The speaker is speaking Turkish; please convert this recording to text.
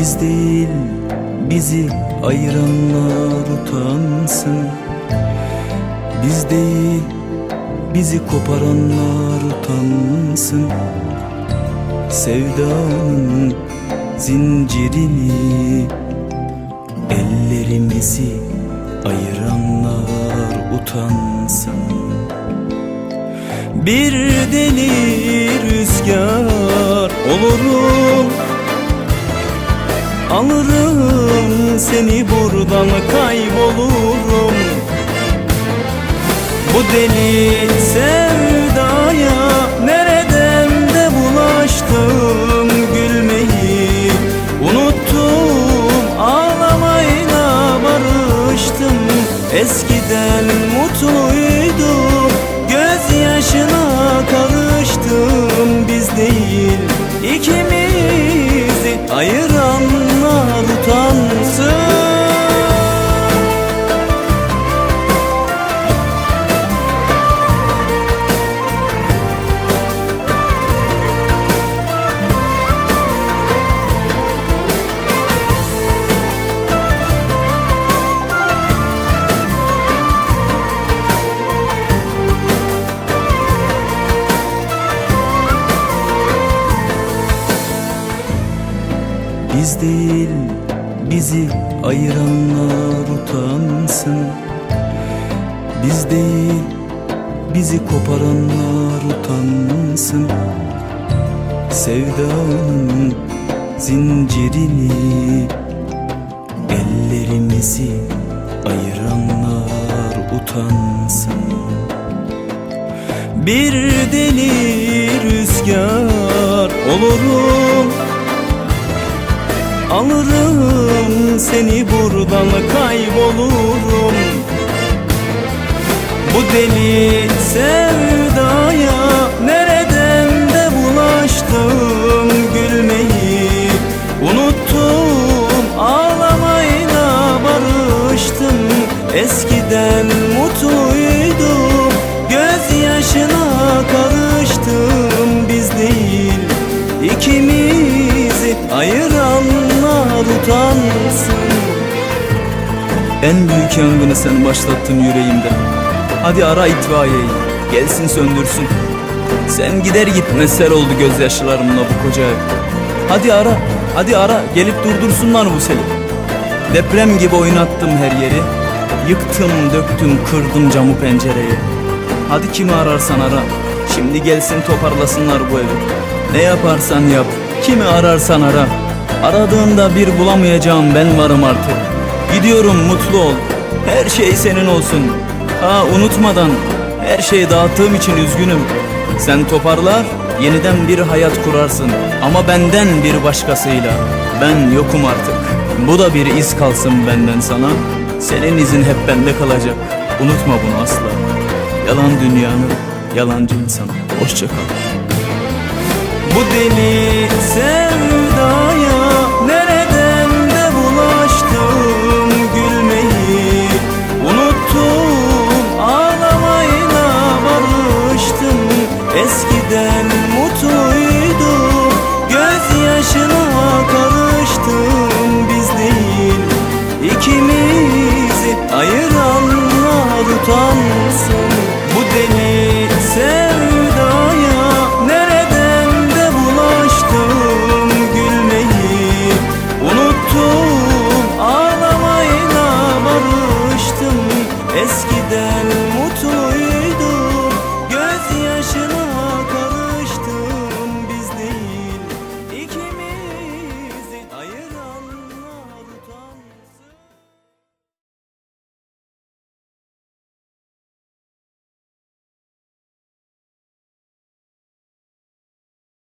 Biz değil bizi ayıranlar utansın. Biz değil bizi koparanlar utansın. Sevdanın zincirini Ellerimizi ayıranlar utansın. Bir deli rüzgar olurum Alırım seni buradan kaybolurum. Bu deli sevdaya nereden de bulaştım Gülmeyi. Unuttum ağlamayla barıştım. Eskiden mutluydum gözyaşına karıştım. Biz değil ikimizi ayıranlar Biz değil bizi ayıranlar utansın. Biz değil bizi koparanlar utansın. Sevdanın zincirini Ellerimizi ayıranlar utansın. Bir deli rüzgar olurum Alırım seni buradan kaybolurum. Bu deli sevdaya nereden de bulaştım En büyük yangını sen başlattın yüreğimde. Hadi ara itfaiyeyi gelsin söndürsün. Sen gider gitmez sel oldu gözyaşlarımla bu koca ev. Hadi ara hadi ara gelip durdursunlar bu seli. Deprem gibi oynattım her yeri. Yıktım döktüm kırdım camı pencereyi. Hadi kimi ararsan ara Şimdi gelsin toparlasınlar bu evi. Ne yaparsan yap Kimi ararsan ara. Aradığında bir bulamayacağım ben varım artık Gidiyorum mutlu ol. Her şey senin olsun. Ha unutmadan. Her şeyi dağıttığım için üzgünüm. Sen toparlar Yeniden bir hayat kurarsın. Ama benden bir başkasıyla. Ben yokum artık. Bu da bir iz kalsın benden sana. Senin izin hep bende kalacak. Unutma bunu asla. Yalan dünyanın Yalancı insan Hoşça kal. Bu deli sevdaya ayıranlar utanmaz.